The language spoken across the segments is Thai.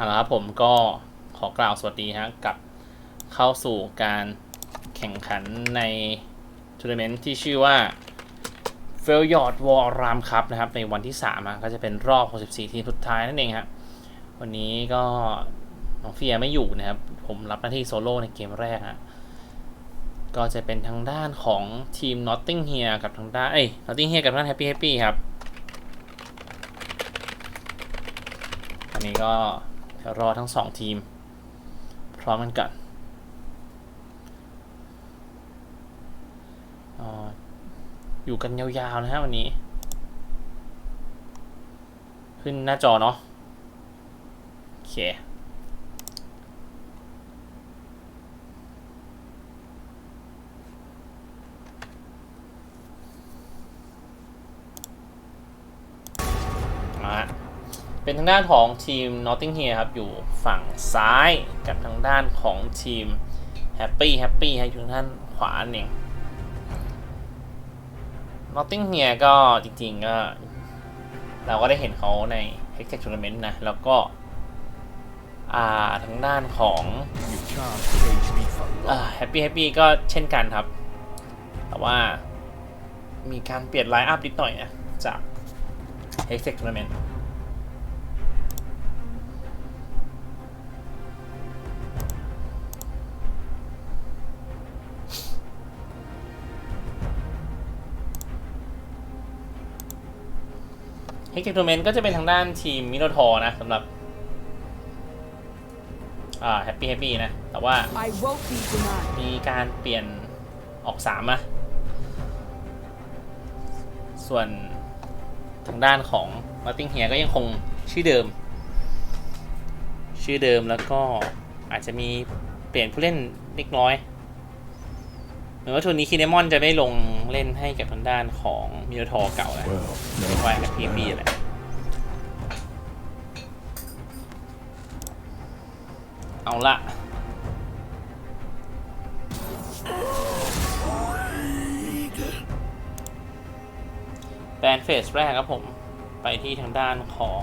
เอาละครับผมก็ขอกล่าวสวัสดีฮะกับเข้าสู่การแข่งขันในทัวร์นาเมนต์ที่ชื่อว่า f a i l y o r d War Ram Cup นะครับ ในวันที่3อะก็จะเป็นรอบ 64 ทีมสุดท้ายนั่นเองฮะวันนี้ก็น้องเฟียไม่อยู่นะครับ ผมรับหน้าที่โซโล่ในเกมแรกฮะก็จะเป็นทางด้านของทีม Notting Hill กับทางด้าน เอ้ย Notting Hill กับทางด้าน Happy Happy ครับอันนี้ก็ รอทั้งสองทีม พร้อมกันก่อนอ่าอยู่กันยาวๆนะฮะวันนี้ ขึ้นหน้าจอเนาะโอเค มา เป็นทางด้านของทีม Notting Hill ครับ อยู่ฝั่งซ้ายกับทางด้านของทีม Happy Happy ฮะอยู่ทางด้านขวาเอง Notting Hill ก็จริงๆก็เราก็ได้เห็นเขาใน h e x t e c Tournament นะ แล้วก็อ่าทางด้านของ You can't cage me for อ่า long. Happy Happy ก็เช่นกันครับ แต่ว่ามีการเปลี่ยนไลน์อัพนิดหน่อยนะจาก h e x t e c Tournament เฮกเทอร์เมนก็จะเป็นทางด้านทีมมิโนทอร์นะสำหรับอ่าแฮปปี้แฮปปี้นะ แต่ว่า I won't be denied. มีการเปลี่ยนออกสามอะส่วนทางด้านของมาติงเฮียก็ยังคงชื่อเดิม ชื่อเดิมแล้วก็อาจจะมีเปลี่ยนผู้เล่นเล็กน้อย เหมือนว่าทุนนี้คีเนมอนจะไม่ลงเล่นให้กับทางด้านของมิโนทอร์เก่าแล้ว Well, ไม่ no. ว่ากับพีพีแหละเอาละแบนเฟสแรกครับผม ไปที่ทางด้านของ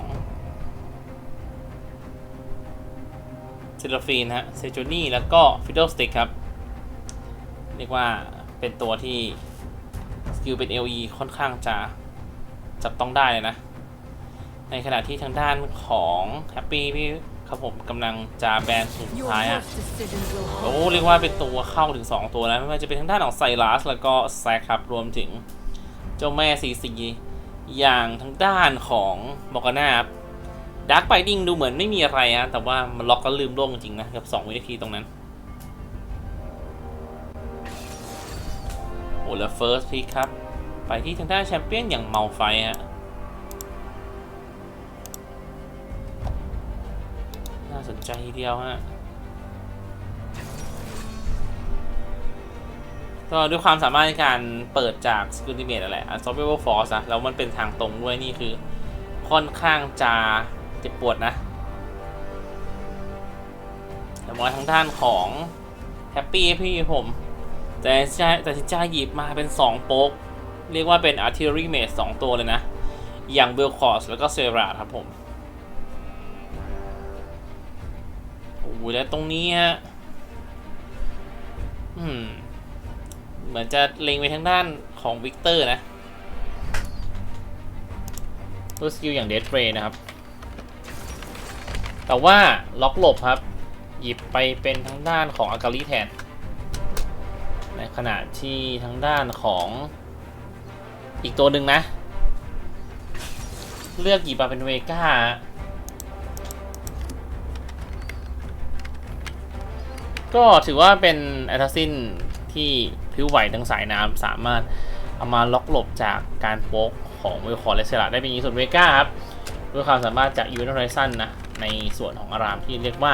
เซลฟีนฮะเซจูนี่แล้วก็ฟิดเดิลสติกครับ เรียกว่าเป็นตัวที่สกิลเป็น LE ค่อนข้างจะจับต้องได้เลยนะ ในขณะที่ทางด้านของแฮปปี้พี่ครับผมกำลังจะแบนสุดท้ายอะโอ้เรียกว่าเป็นตัวเข้าถึง 2 ตัวแล้วไม่ว่าจะเป็นทางด้านของไซรัสแล้วก็แซคครับรวมถึงเจ้าแม่ซีซีอย่างทางด้านของบอกาน่าดักไปดิ้งดูเหมือนไม่มีอะไรฮะแต่ว่ามันล็อกก็ลืมโล่งจริงนะกับ 2 วินาทีตรงนั้น อ้แล้วเฟิร์สพิกครับ ไปที่ทางด้านแชมเปี้ยนอย่างเมาไฟฮะน่าสนใจทีเดียวฮะก็ด้วยความสามารถในการเปิดจากสกิลติเมตนั่นแหละ Unstoppable Force อะแล้วมันเป็นทางตรงด้วยนี่คือ ค่อนข้างจะเจ็บปวดนะแต่มองทางด้านของแฮปปี้พี่ผม แต่ใช่แต่ที่จ้าหยิบมาเป็น 2 โป๊ก เรียกว่าเป็น Artillery Mate 2ตัวเลยนะ อย่างเบลคอสแล้วก็เซราครับผม โอ้โหแล้วตรงนี้ฮะอืม เหมือนจะเล็งไปทางด้านของวิกเตอร์นะตัวสกิลอย่างเดดเรย์นะครับ แต่ว่าล็อกหลบครับ หยิบไปเป็นทางด้านของอากาลิแทน ในขณะที่ทางด้านของอีกตัวหนึ่งนะ เลือกหยิบมาเป็นเวก้าก็ถือว่าเป็นแอตซินที่พิ้วไหวทั้งสายน้ำสามารถเอามาล็อกหลบจากการโป๊กของเวลคอร์และเซราได้เป็นอย่างส่วนเวก้าครับด้วยความสามารถจากยูนิไรซันนะในส่วนของอารามที่เรียกว่า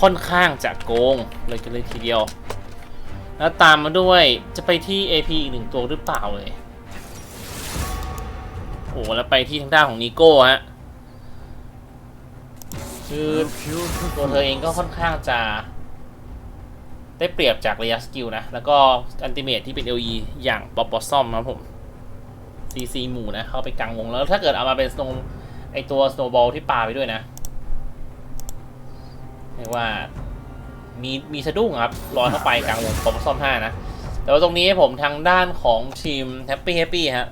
ค่อนข้างจะโกงเลยกันเลยทีเดียว แล้วตามมาด้วยจะไปที่ AP อีกหนึ่งตัวหรือเปล่าเลย โอ้แล้วไปที่ทางด้านของนิโก้ฮะคือตัวเธอเองก็ค่อนข้างจะ ได้เปรียบจากระยะสกิลนะ แล้วก็อันติเมทที่เป็น LE อย่างป๊อปปอซอมนะผม CC หมู่นะ เข้าไปกลางวงแล้วถ้าเกิดเอามาเป็นสโนไอตัวสโนบอลที่ปาไปด้วยนะเรียกว่า มีมีสะดุ้งครับลอยเข้าไปกลางวงปอมซ่อมห้านะ แต่ว่าตรงนี้ผมทางด้านของทีมแฮปปี้แฮปปี้ฮะ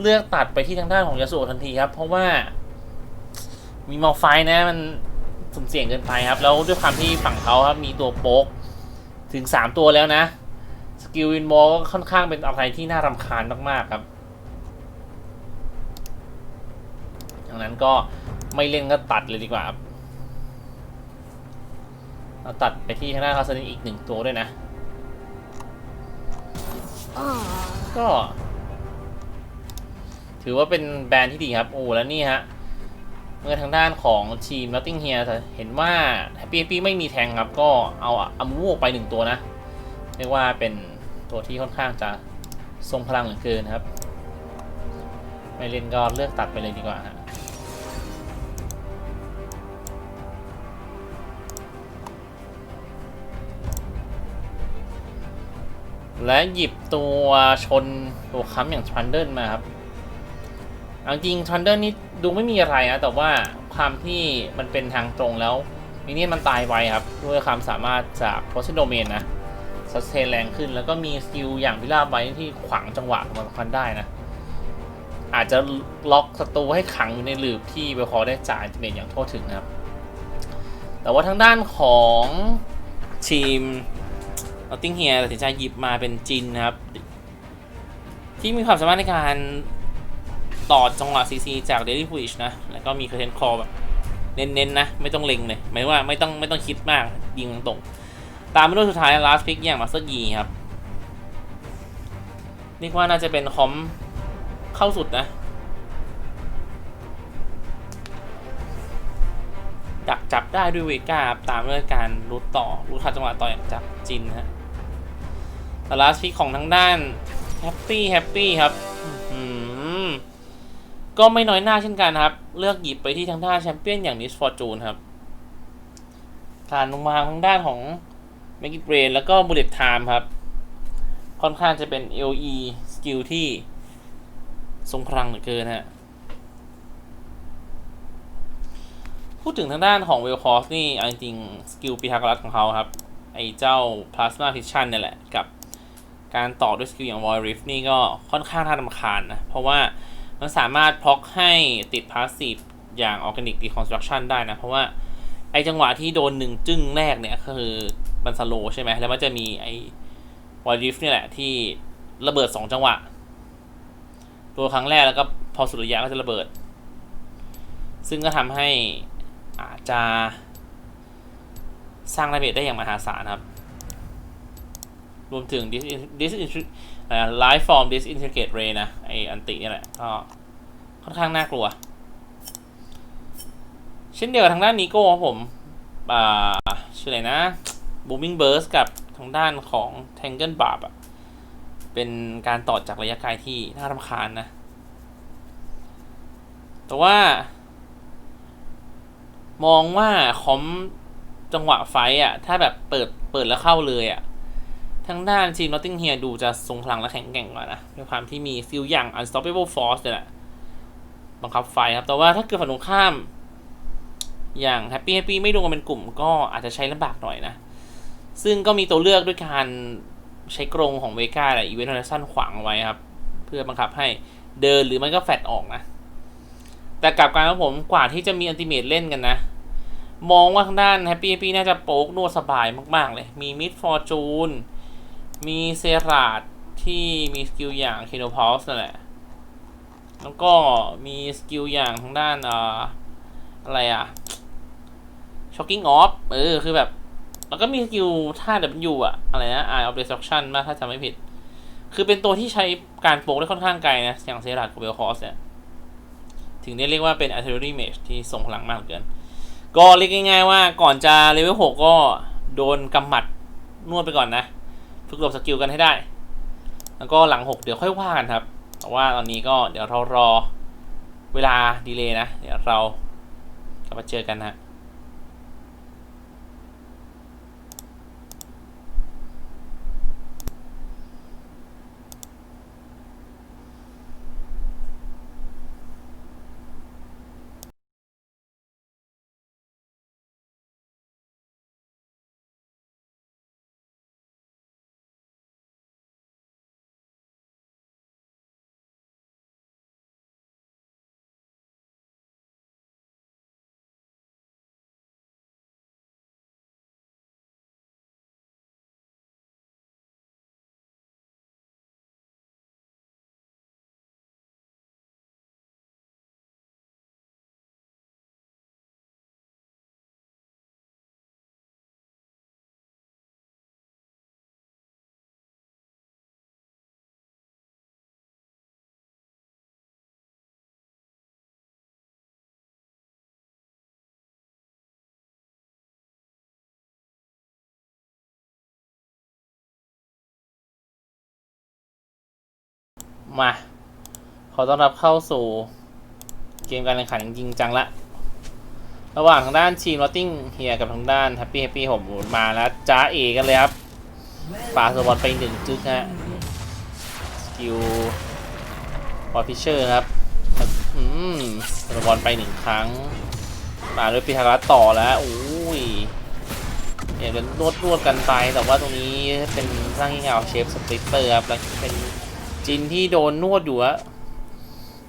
เลือกตัดไปที่ทางด้านของยาสุโอทันทีครับ เพราะว่า มีมอลไฟนะมันสุ่มเสี่ยงเกินไปครับ แล้วด้วยความที่ฝั่งเขาครับมีตัวโป๊กถึง 3 ตัวแล้วนะสกิลวินโมก็ค่อนข้างเป็นอะไรที่น่ารำคาญมากๆครับดังนั้นก็ไม่เล่นก็ตัดเลยดีกว่าครับ เราตัดไปที่ทางด้านคาสนิอีกหนึ่งตัวด้วยนะ Ah, ก็ ถือว่าเป็นแบรนด์ที่ดีครับ โอ้แล้วนี่ฮะ เมื่อทางด้านของทีม Notting Hill เห็นว่า Happy Happy ไม่มีแทงครับ ก็เอาอามูออกไปหนึ่งตัวนะ เรียกว่าเป็นตัวที่ค่อนข้างจะทรงพลังเหลือเกินครับ ไม่เล่นก็เลือกตัดไปเลยดีกว่าฮะ และหยิบตัวชนตัวค้ำอย่างทรันเดิลมาครับเอาจริงทรันเดิลนี่ดูไม่มีอะไรนะแต่ว่าความที่มันเป็นทางตรงแล้วมินเนี่ยมันตายไวครับ ด้วยความสามารถจากโพส i โดเมนนะสเตนแรงขึ้นแล้วก็มีสกิลอย่างพิราบไว้ที่ขวางจังหวะมันคันได้นะ อาจจะล็อกศัตรูให้ขังอยู่ในหลืบที่เบลคอได้จ่ายเมนอย่างทั่วถึงนะครับ แต่ว่าทางด้านของทีม อตติงเฮียตัดสินใจหยิบมาเป็นจินนะครับ ที่มีความสามารถในการต่อจังหวะ CC จาก Daily p u s h นะ แล้วก็มี Curtain Call แบบเน้นๆนะ ไม่ต้องเล็งเลยหมายว่าไม่ต้องไม่ต้องคิดมากยิงตรงๆตามมาด้วยสุดท้าย last pick อย่าง Master Yi ครับเรียกว่าน่าจะเป็นคอมเข้าสุดนะ ดักจับได้ด้วยเวก้ารตามด้วยการรูดต่อรูดทัดจังหวะต่อย่างจับจินฮะ ลาสพิกของทางด้านแฮปปี้แฮปปี้ครับก็ไม่น้อยหน้าเช่นกันครับ เลือกหยิบไปที่ทางด้านแชมเปี้ยนอย่างนิสฟอร์จูนครับการลงมาทางด้านของ m a g i c Brain แล้วก็ Bullet Time ครับ ค่อนข้างจะเป็น LE สกิลที่ทรงพลังเหลือเกินฮะพูดถึงทางด้านของเวลคอสนี่เอาจริงๆสกิลปีทากรัสของเขาครับ ไอ้เจ้า Plasma Fission เนี่ยแหละ กับ การต่อด้วยสกิลอย่าง Void Rift นี่ก็ค่อนข้างน่ารำคาญนะ เพราะว่ามันสามารถพล็อกให้ติดพาสซีฟอย่าง Organic Deconstruction ได้นะ เพราะว่าไอ้จังหวะที่โดนหนึ่งจึ้งแรกเนี่ยคือมันสโลใช่ไหมแล้วมันจะมีไอ้ Void Rift นี่แหละที่ระเบิด 2 จังหวะ ตัวครั้งแรกแล้วก็พอสุดระยะก็จะระเบิด ซึ่งก็ทำให้อาจจะสร้างดาเมจได้อย่างมหาศาลครับ รวมถึง dis dis life form disintegrate ray นะ ไออันติเนี่ยแหละก็ค่อนข้างน่ากลัว เช่นเดียวกับทางด้านนิโก้ครับผม อ่า ชื่ออะไรนะ booming burst กับทางด้านของ tangle barb อะเป็นการต่อจากระยะไกลที่น่ารำคาญนะ แต่ว่า มองว่าคอมจังหวะไฟอะ ถ้าแบบเปิด เปิดแล้วเข้าเลยอะ ทางด้านทีมนอตติงเฮียดูจะทรงพลังและแข็งแกร่งกว่านะด้วยความที่มีฟิลอย่าง unstoppable force เนี่ยแหละบังคับไฟครับ แต่ว่าถ้าเกิดฝั่งตรงข้าม อย่าง happy happy ไม่รวมกันเป็นกลุ่มก็อาจจะใช้ลำบากหน่อยนะ ซึ่งก็มีตัวเลือกด้วยการใช้กรงของเวก้าและอีเวนต์ฮอร์ซันขวางเอาไว้ครับ เพื่อบังคับให้เดินหรือมันก็แฟดออกนะ แต่กลับกลารของผมกว่าที่จะมีอันติเมตเล่นกันนะมองว่าทางด้าน Happy Happy น่าจะโป๊กนวดสบายมาก ๆ เลย มีมิดฟอร์จูน มีเซราดที่มีสกิลอย่างเคโนพอสนั่นแหละ แล้วก็มีสกิลอย่างทางด้านเอ่ออะไรอะช็อกกิ้งออฟเออ คือแบบ แล้วก็มีสกิลท่า W อะอะไรนะ Eye of Destruction มากถ้าจำไม่ผิด คือเป็นตัวที่ใช้การโป๊กได้ค่อนข้างไกลนะ อย่างเซราดกับเบลคอสเนี่ย ถึงได้เรียกว่าเป็น artillery mage ที่ทรงพลังมากเหลือเกิน ก็เรียกง่ายๆว่าก่อนจะเลเวล6ก็โดนกำหมัดนวดไปก่อนนะ ฝึกหลบสกิลกันให้ได้ แล้วก็หลัง 6 เดี๋ยวค่อยว่ากันครับ แต่ว่าตอนนี้ก็เดี๋ยวเรารอเวลาดีเลย์นะ เดี๋ยวเรากลับมาเจอกันนะ มา ขอต้อนรับเข้าสู่เกมการแข่งขันจริงจังละ ระหว่างทางด้านทีมลอตติ้งเฮียกับทางด้านแฮปปี้แฮปปี้ผมมาแล้วจ้าเอกันเลยครับปาสบอลไปหนึ่งจึ๊กฮะสกิลวอลฟิเชอร์ครับอืมสบอลไปหนึ่งครั้งมาด้วยพิธารัตต่อแล้วโอ้ยอยากจะนวดนวดกันไปแต่ว่าตรงนี้เป็นสร่างเงาเชฟสปริตเตอร์ครับแล้วเป็น จินที่โดนนวดอยู่อะ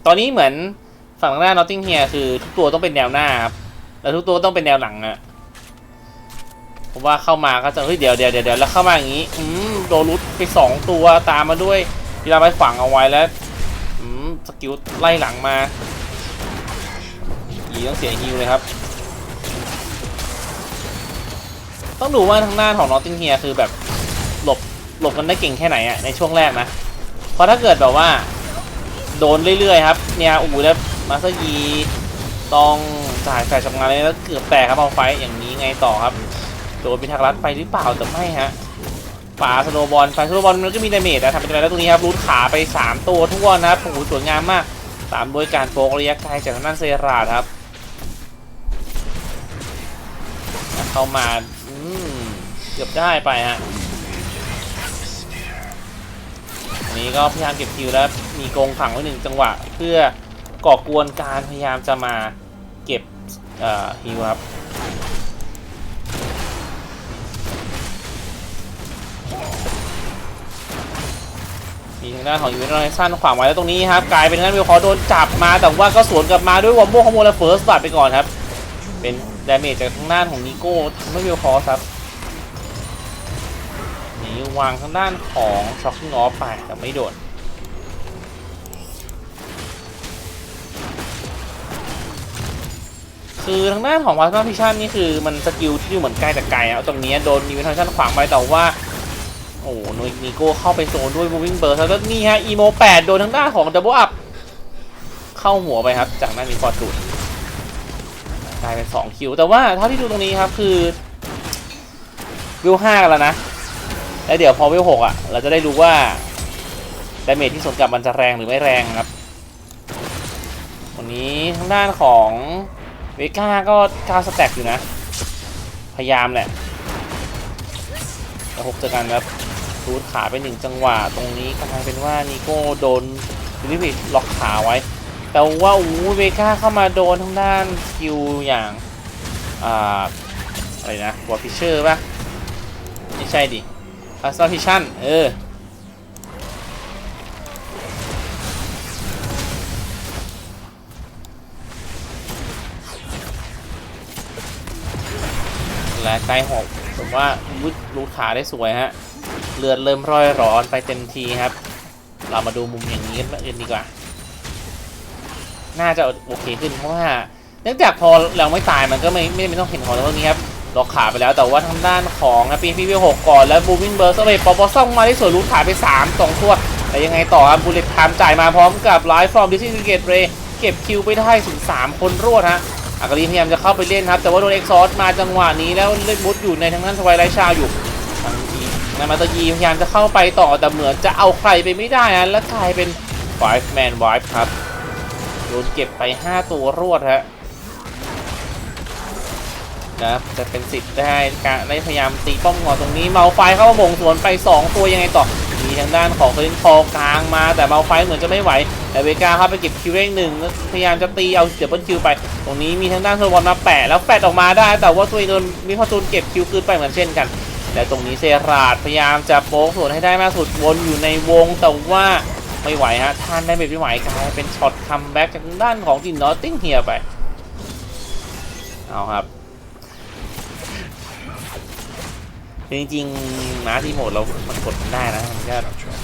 ตอนนี้เหมือนฝั่งหน้านอตติงเฮียคือทุกตัวต้องเป็นแนวหน้าครับแล้วทุกตัวต้องเป็นแนวหลังอะผมว่าเข้ามาก็จะเฮ้ยเดี๋ยวเดี๋ยวเดี๋ยวแล้วเข้ามาอย่างนี้อืมโดนรุดไปสองตัวตามมาด้วยเวลาไปฝังเอาไว้แล้วอืมสกิลไล่หลังมาอีต้องเสียฮิวเลยครับ ต้องดูว่าทางหน้าของนอตติงเฮียคือแบบหลบหลบกันได้เก่งแค่ไหนอะในช่วงแรกนะ เพราะถ้าเกิดแบบว่า โดนเรื่อยๆครับเนี่ยอูแล้วมาสเตอร์ยีต้องจ่ายแฟร์ชำงานเลยแล้วเกือบแตกครับเอาไฟอย่างนี้ไงต่อครับ โดนพิทักษ์รัฐไปหรือเปล่าแต่ไม่ฮะป่าสโนบอลไฟสโนบอลมันก็มีดาเมจนะทำเป็นอะไรแล้วตรงนี้ครับรูดขาไป 3 ตัวทั่วนะครับโอ้โหสวยงามมากตามด้วยการโฟกระยะไกลจากทางด้านเซราครับ เข้ามาอืมเกือบได้ไปฮะ นี้ก็พยายามเก็บคิวแล้วมีกงขังไว้หนึ่งจังหวะ เพื่อก่อกวนการพยายามจะมาเก็บฮิวครับมีทางด้านของยูเวนต์สั้นขวางไว้แล้วตรงนี้ครับกลายเป็นทางด้านวิวคอโดนจับมาแต่ว่าก็สวนกลับมาด้วยวอมโบขโมยและเฟิร์สบัตไปก่อนครับ เป็นดาเมจจากทางด้านของนิโก้ทำให้วิวคอครับ วางทางด้านของช็อคกิ้งออฟไปแต่ไม่โดนคือทางด้านของวาสนาพิชันนี่คือมันสกิลที่อยู่เหมือนไกลแต่ไกลอะตรงนี้โดนนิเวนทันขวางไปแต่ว่า โอ้โหนนิโก้เข้าไปโซนด้วย moving burst แล้วนี่ฮะ อีโม8โดนทางด้านของ double up เข้าหัวไปครับ จากนั้นมีฟอร์จูนกลายเป็น 2 คิว แต่ว่าเท่าที่ดูตรงนี้ครับคือวิว5กันแล้วนะ แล้วเดี๋ยวพอวิว6อะ เราจะได้รู้ว่าดาเมจที่สวนกลับมันจะแรงหรือไม่แรงครับ วันนี้ทางด้านของเวก้าก็9สแต็กอยู่นะ พยายามแหละแล้วหกเจอกันครับรูดขาไปหนึ่งจังหวะ ตรงนี้กลายเป็นว่านิโก้โดนฟิลิปปินส์ล็อกขาไว้ แต่ว่าอูเวก้าเข้ามาโดนทางด้านสกิลอย่างอ่าอะไรนะวอร์ฟิเชอร์ป่ะไม่ใช่ดิ พาสตอพิชั่นเออและไกลหกผมว่าวุดรูขาได้สวยฮะ เลือดเริ่มร่อยร้อนไปเต็มทีครับ เรามาดูมุมอย่างนี้กันอื่นดีกว่า น่าจะโอเคขึ้นเพราะว่า เนื่องจากพอเราไม่ตายมันก็ไม่ไม่ไม่ต้องเห็นของตรงนี้ครับ ล็อกขาไปแล้วแต่ว่าทางด้านของปีพีพีหกก่อนแล้วบูมิงเบิร์สเปปอปอซ่องมาได้สวยรูดขาไป3 2ตัวแต่ยังไงต่อครับบูเลตไทม์จ่ายมาพร้อมกับไลฟ์ฟอร์มดิสซิเกตเรเก็บคิวไปได้ถึง3คนรวดฮะอากาลีพยายามจะเข้าไปเล่นครับแต่ว่าโดนเอ็กซอร์มาจังหวะนี้แล้วเล่นมุดอยู่ในทางด้านสวายไลชาอยู่ทางทีนามาตายีพยายามจะเข้าไปต่อแต่เหมือนจะเอาใครไปไม่ได้นะและกลายเป็น five man wipe ครับโดนเก็บไป 5 ตัวรวดฮะ ครับ จะเป็นสิทธิ์ได้การได้พยายามตีป้อมงอตรงนี้เมาไฟเข้ามาบ่งสวนไป 2 ตัวยังไงต่อ มีทางด้านของเซนคอกลางมาแต่เมาไฟเหมือนจะไม่ไหว แต่เวกาเข้าไปเก็บคิวเร่งหนึ่งพยายามจะตีเอาเสียบเบิลคิวไป ตรงนี้มีทางด้านเทอร์บอลมาแปะแล้วแฟดออกมาได้ แต่ว่าตัวเองโดนมิพาตูนเก็บคิวคืนไปเหมือนเช่นกัน และตรงนี้เซราดพยายามจะโป๊กสวนให้ได้มากสุดวนอยู่ในวงแต่ว่าไม่ไหวฮะท่านได้แบบไม่ไหวกลายเป็นช็อตคัมแบ็กจากด้านของจินนอตติ้งเฮียไปเอาครับ จริงๆมาที่โหมดเรา มันกดได้นะ มันก็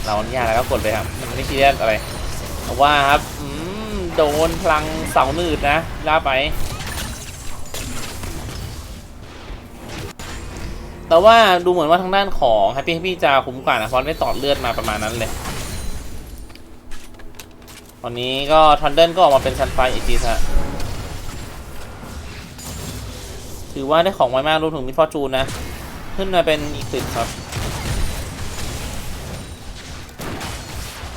เราอนุญาตแล้วก็กดเลยครับ มันไม่ซีเรียสอะไรแต่ว่าครับอืมโดนพลังเสาหนืดนะล่าไป แต่ว่าดูเหมือนว่าทางด้านของแฮปปี้แฮปปี้จะคุ้มกว่านะเพราะได้ต่อเลือดมาประมาณนั้นเลยตอนนี้ก็ทันเดิลก็ออกมาเป็นซันไฟอีกทีฮะถือว่าได้ของไวมากรวมถึงมิฟอร์จูนนะ ขึ้นมาเป็นอีกสิบครับ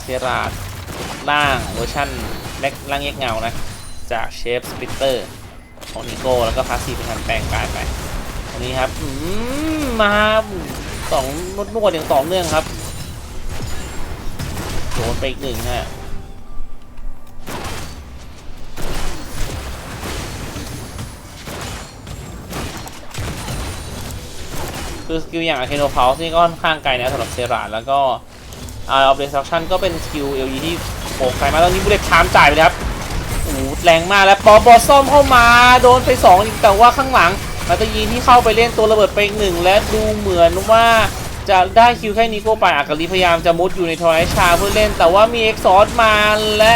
เซราดเซร่างเวอร์ชันแรกร่างแยกเงานะ จากเชฟสปิเตอร์ของนิโก้แล้วก็พาสซีเป็นการแปลงกายไปอันนี้ครับอืมมาสองนวดนวดอย่างต่อเนื่องครับโดนไปอีกหนึ่งฮะ คือสกิลอย่าง a r c a n o Pulse นี่ก็ค่อนข้างไกลนะสำหรับเซราแล้วก็ Eye of Destruction ก็เป็นสกิล LE ที่โหไกลมากตอนนี้บุเลตชามจ่ายไปเลยครับโอ้แรงมากแล้วปอบอซ่อมเข้ามาโดนไป2อีกแต่ว่าข้างหลังมาตยีที่เข้าไปเล่นตัวระเบิดไปหนึ่งและดูเหมือนว่าจะได้คิวแค่นี้ก็ไปอากาลีพยายามจะมุดอยู่ในทอยชาเพื่อเล่น แต่ว่ามีเอ็กซอร์มาและ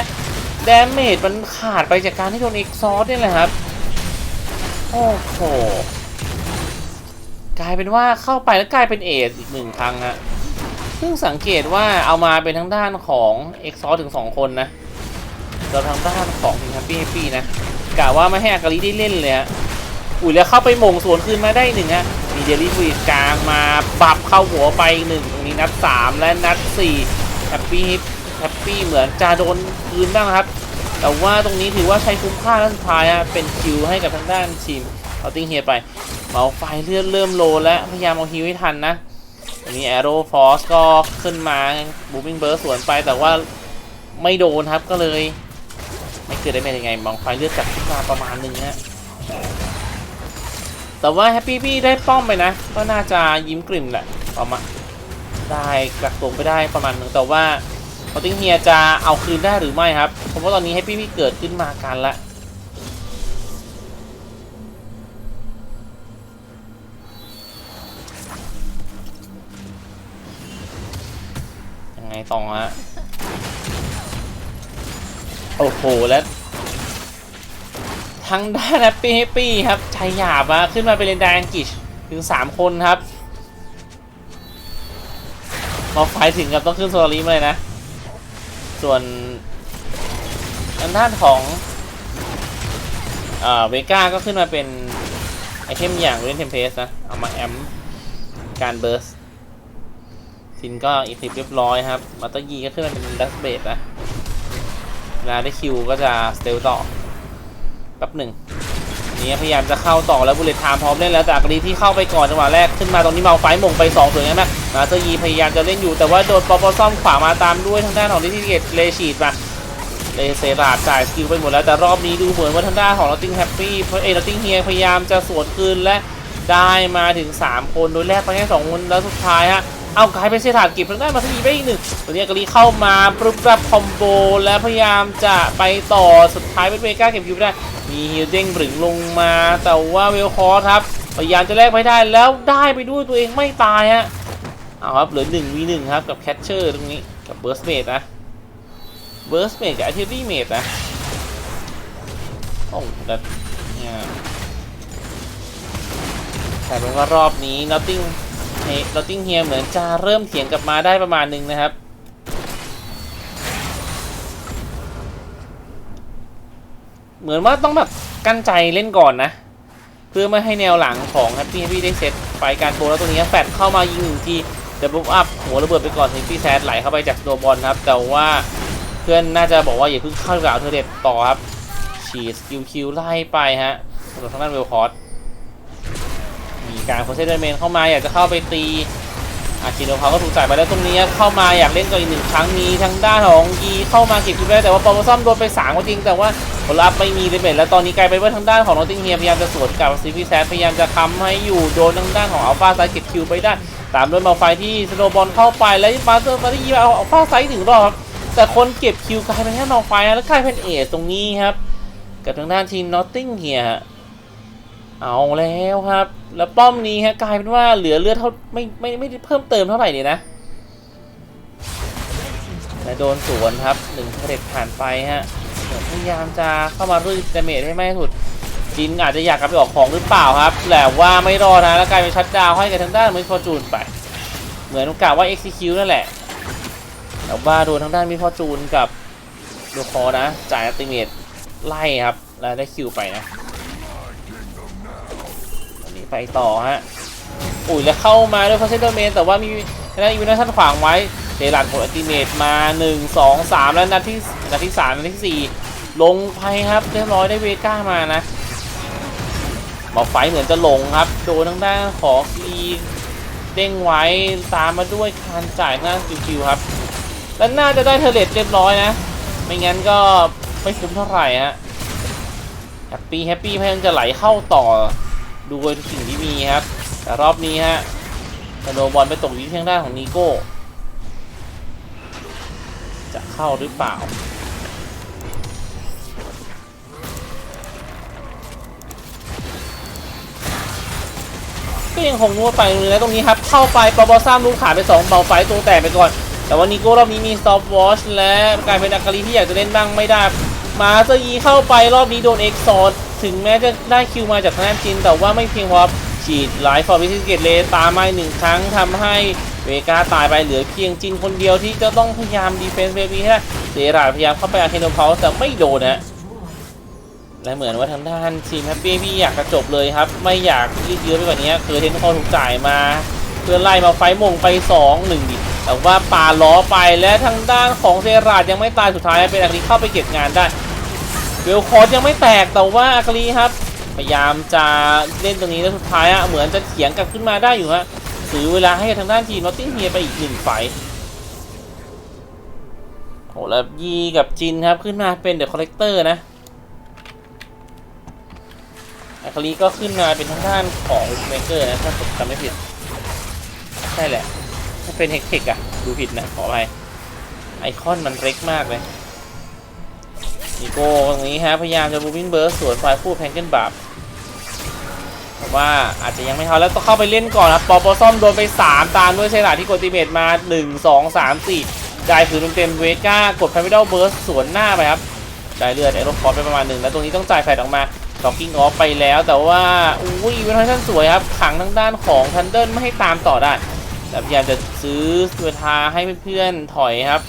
ดาเมจมันขาดไปจากการที่โดนเอ็กซอร์นี่แหละครับ โอ้โห กลายเป็นว่าเข้าไปแล้วกลายเป็นเอสอีกหนึ่งครั้งฮะเพิ่งสังเกตว่าเอามาเป็นทั้งด้านของเอ็กซอถึง 2 คนนะเราทางด้านของแฮปปี้แฮปปี้นะกะว่าไม่ให้อากาลิได้เล่นเลยฮะอุ้ยแล้วเข้าไปหมงสวนคืนมาได้หนึ่งฮะมีเดลิฟวีดกลางมาบับเข้าหัวไปหนึ่งตรงนี้นัด 3 และนัด4แฮปปี้แฮปปี้เหมือนจะโดนคืนบ้างครับ แต่ว่าตรงนี้ถือว่าใช้คุ้มค่าและสุดท้ายฮะเป็นคิวให้กับทางด้านทีม เอาติ้งเฮียไปเมาไฟเลือดเริ่มโลแล้วพยายามเอาฮิวให้ทันนะอันนี้ Arrow Force ก็ขึ้นมา Booming Burst สวนไปแต่ว่าไม่โดนครับก็เลย ไม่เกิดได้เป็นยังไงมองไฟเลือดจับขึ้นมาประมาณนึงฮะแต่ว่า Happy b ได้ป้อมไปนะ ก็น่าจะยิ้มกลิ่มแหละประมาณได้กลักตัวไปได้ประมาณนึงแต่ว่าพอติ้งเฮียจะเอาคืนได้หรือไม่ครับเพราะว่าตอนนี้ Happy b เกิดขึ้นมากันละ ยังไงต่อฮะ โอ้โห แล้วทางด้านแฮปปี้แฮปปี้ครับชายหยาบอะขึ้นมาเป็นเลนดาอังกฤษถึง 3 คนครับ มาไฟถึงกับต้องขึ้นโซลารีมาเลยนะ ส่วนทางด้านของเวก้าก็ขึ้นมาเป็นไอเทมอย่างเรนเทมเพสนะ เอามาแอมการเบิร์ส ซินก็อีกสิบเรียบร้อยครับมาตอยีก็ขึ้นมาเป็นดัสเบดนะเวลาได้คิวก็จะสเตลต่อแป๊บหนึ่งนี้พยายามจะเข้าต่อแล้วบุลเลตไทม์พร้อมเล่นแล้วแต่กรีที่เข้าไปก่อนจังหวะแรกขึ้นมาตรงนี้เมาไฟมงไป2สวยงามมากมาตอยีพยายามจะเล่นอยู่แต่ว่าโดนปอปอซ่อมขวามาตามด้วยทางด้านของดิทิเกตเลชีดมาเลเซราดจ่ายสกิลไปหมดแล้วแต่รอบนี้ดูเหมือนว่าทางด้านของลอตติงแฮปปี้เอลอตติงเฮียพยายามจะสวนคืนและได้มาถึง 3 คนโดยแรกไปแค่2คนแล้วสุดท้ายฮะ เอากลายเป็นเซถาดเก็บทางด้านมาสยีไปอีกหนึ่งตัวนี้กรีเข้ามาปรุบรับคอมโบและพยายามจะไปต่อสุดท้ายเป็นเวก้าเก็บคิวไม่ได้ มีฮิลเด้งบรึงลงมา แต่ว่าเวลคอร์ครับพยายามจะแลกไปได้แล้วได้ไปด้วยตัวเองไม่ตายฮะเอาครับเหลือ1 v 1ครับกับแคชเชอร์ตรงนี้กับเบิร์สเมดนะเบิร์สเมดกับอาร์เทอรี่เมดนะโอ้แต่เนี่ยแต่เป็นว่ารอบนี้ nothing เฮ้ ลอตติ้งเฮียเหมือนจะเริ่มเถียงกลับมาได้ประมาณหนึงนะครับ เหมือนว่าต้องแบบกั้นใจเล่นก่อนนะ เพื่อไม่ให้แนวหลังของแฮปปี้แฮปปี้ได้เซตไปการโบแล้วตัวนี้แฟดเข้ามายิงหนึ่งทีเดี๋ยวปุ๊บอัพหัวระเบิดไปก่อนทีพี่แซดไหลเข้าไปจากตัวบอลครับ แต่ว่าเพื่อนน่าจะบอกว่าอย่าเพิ่งเข้ากับเธอเด็ดต่อครับฉีดสกิลคิวไล่ไปฮะสำหรับทางด้านเวลคอร์ การโพสเซตเมนเข้ามาอยากจะเข้าไปตีอาคิโนเขาก็ถูกจ่ายไปแล้วตรงนี้เข้ามาอยากเล่นก็อีกหนึ่งครั้งมีทางด้านของยีเข้ามาเก็บคิวได้แต่ว่าปอมซ่อมโดนไปสามก็จริง แต่ว่าผลลัพธ์ไม่มีเลยเบแล้วตอนนี้กลายเป็นว่าทางด้านของนอตติงเฮียพยายามจะสวนกับซีพีแซพยายามจะค้ำให้อยู่โดนทางด้านของอัลฟาไซเก็บคิวไปได้ตามด้วยมาไฟที่สโนบอลเข้าไปแล้วมาเตอร์มาที่ยีเอาอัลฟาไซถึงรอบครับแต่คนเก็บคิวกลายเป็นแค่มาไฟแล้วกลายเป็นเอสตรงนี้ครับกับทางด้านทีมนอตติงเฮีย เอาแล้วครับ แล้วป้อมนี้ฮะกลายเป็นว่าเหลือเลือดเท่าไม่ไม่ไม่ได้เพิ่มเติมเท่าไหร่เลยนะและโดนสวนครับหนึ่งเทเด็ดผ่านไปฮะพยายามจะเข้ามารื้อดาเมจให้ไม่ให้สุดจินอาจจะอยากกลับไปออกของหรือเปล่าครับแต่ว่าไม่รอนะแล้วกลายเป็นชัดดาวให้กับทางด้านมิฟอร์จูนไป เหมือนกล่าวว่า execute นั่นแหละแต่ว่าโดนทางด้านมิฟอร์จูนกับดูคอนะ จ่ายอัติเมตไล่ครับแล้วได้คิวไปนะ ไปต่อฮะอุ้ยแล้วเข้ามาด้วยพาเซนเดอร์เมนแต่ว่ามีทางด้านอีวินชั่นขวางไว้เจรันกดอัลติเมตมา 1 2 3 แล้วนัดที่นัดที่ 3 นัดที่ 4 ลงไปครับเรียบร้อยได้เวก้ามานะบอไฟเหมือนจะลงครับโดนทางด้านของอีเด้งไว้ตามมาด้วยการจ่ายหน้าคิวๆครับ แล้วน่าจะได้เทเลตเรียบร้อยนะ ไม่งั้นก็ไม่คุ้มเท่าไหร่ฮะแฮปปี้แฮปปี้พยายามจะไหลเข้าต่อ ดูสิ่งที่มีครับ แต่รอบนี้ฮะกระโดบอลไปตกอยู่ที่ทางด้านของนีโก้ จะเข้าหรือเปล่า ก็ยังคงนวดไปเลยนะตรงนี้ครับ เข้าไปปอบอซ้ำลูกขาไป 2 เบาไฟตัวแตกไปก่อน แต่ว่านิโก้รอบนี้มี stop watch และกลายเป็นอากาลีที่อยากจะเล่นบ้างไม่ได้ มาเซยีเข้าไปรอบนี้โดนเอ็กซอร์ ถึงแม้จะได้คิวมาจากทางด้านจินแต่ว่าไม่เพียงพอฉีดไลฟ์ฟอร์วิสเกตเลตามมาหนึ่งครั้งทำให้เวกาตายไปเหลือเพียงจินคนเดียวที่จะต้องพยายามดีเฟนส์เวฟีให้เซราพยายามเข้าไปอาเคนโนเพาแต่ไม่โดนนะและเหมือนว่าทางด้านทีมแฮปปี้พี่อยากกระจบเลยครับ ไม่อยากยืดเยื้อไปกว่านี้คือเทนคอถูกจ่ายมา เพื่อไล่มาไฟมงไป2 1ดิแต่ว่าป่าล้อไปและทางด้านของเซราดยังไม่ตายสุดท้ายเป็นอาคลีเข้าไปเก็บงานได้ เวลคอร์สยังไม่แตกแต่ว่าอาคลีครับ พยายามจะเล่นตรงนี้แล้วสุดท้ายอะเหมือนจะเถียงกลับขึ้นมาได้อยู่ฮะซื้อเวลาให้กับทางด้านทีมนอตติงเฮียไปอีกหนึ่งไฟโหแล้วยีกับจินครับขึ้นมาเป็นเดอะคอลเลกเตอร์นะอาคาลีก็ขึ้นมาเป็นทางด้านของเมเกอร์นะถ้าผมจำไม่ผิด ใช่แหละ ถ้าเป็นเฮกเทคอะดูผิดนะขออภัยไอคอนมันเล็กมากเลย นิโก้ตรงนี้ฮะพยายามจะบูบินเบิร์สสวนไฟฟูแพงเกิลบาบแต่ว่าอาจจะยังไม่ทันแล้วต้องเข้าไปเล่นก่อนครับปอปอซ่อมโดนไป 3 ตามด้วยเซราที่กดติเมตมา 1 2 3 4 ได้คือเต็มเวก้ากดไฟไม่ได้เบิร์สสวนหน้าไปครับได้เลือดไอรอนคอร์ไปประมาณหนึ่งแล้วตรงนี้ต้องจ่ายแฟดออกมาล็อกกิ้งออฟไปแล้ว แต่ว่าอุ้ยเวนทอนสวยครับขังทางด้านของทันเดิลไม่ให้ตามต่อได้แต่พยายามจะซื้อเวทาให้เพื่อนๆถอยครับ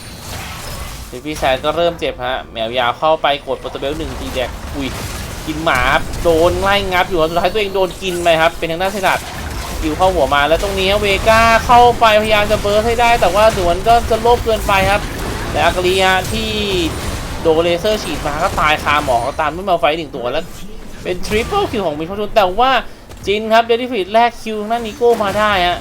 พี่พี่แซนก็เริ่มเจ็บฮะแมวยาวเข้าไปกดโปรตเบลหนึ่งทีแดกอุ้ยกินหมาครับโดนไล่งับอยู่สุดท้ายตัวเองโดนกินไปครับ เป็นทางด้านเซนัดคิวเข้าหัวมาแล้วตรงนี้เวก้าเข้าไปพยายามจะเบิร์สให้ได้ แต่ว่าสวนก็จะโลภเกินไปครับ แต่อากาลีฮะที่โดเลเซอร์ฉีดมาก็ตายคาหมอก็ตามด้วยมาไฟหนึ่งตัวแล้ว เป็นทริปเปิลคิวของมินพอทุนแต่ว่าจินครับเดลิฟิตแรกคิวนั่นนิโก้มาได้ฮะ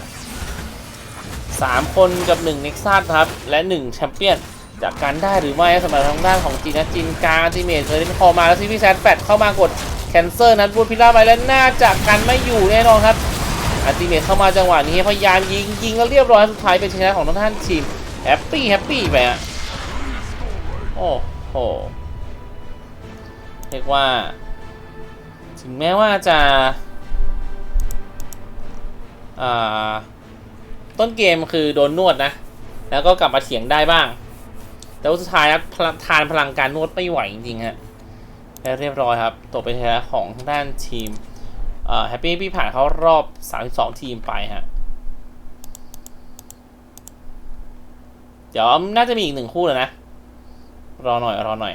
สามคนกับ1เน็กซัสครับและ1แชมเปี้ยน จากการได้หรือไม่สำหรับทางด้านของจีนะจินกางทีเมทเคยเล่นคอมาแล้วซีพีแซดแปดเข้ามากดแคนเซอร์นัดบูดพิล่าไปแล้วน่าจะกันไม่อยู่แน่นอนครับอัติเมทเข้ามาจังหวะนี้พยายามยิงยิงแล้วเรียบร้อยสุดท้ายเป็นชนะของทางด้านทีมแฮปปี้แฮปปี้ไปฮะโอ้โหเรียกว่า ถึงแม้ว่าจะอ่าต้นเกมคือโดนนวดนะ แล้วก็กลับมาเถียงได้บ้าง แต่ว่าสุดท้ายครับพลังทานพลังการนวดไม่ไหวจริงๆฮะและเรียบร้อยครับตกไปนชนะของทางด้านทีมแฮปปี้พี่ผ่านเข้ารอบ 32 ทีมไปฮะเดี๋ยวน่าจะมีอีกหนึ่งคู่เลยนะ รอหน่อย รอหน่อย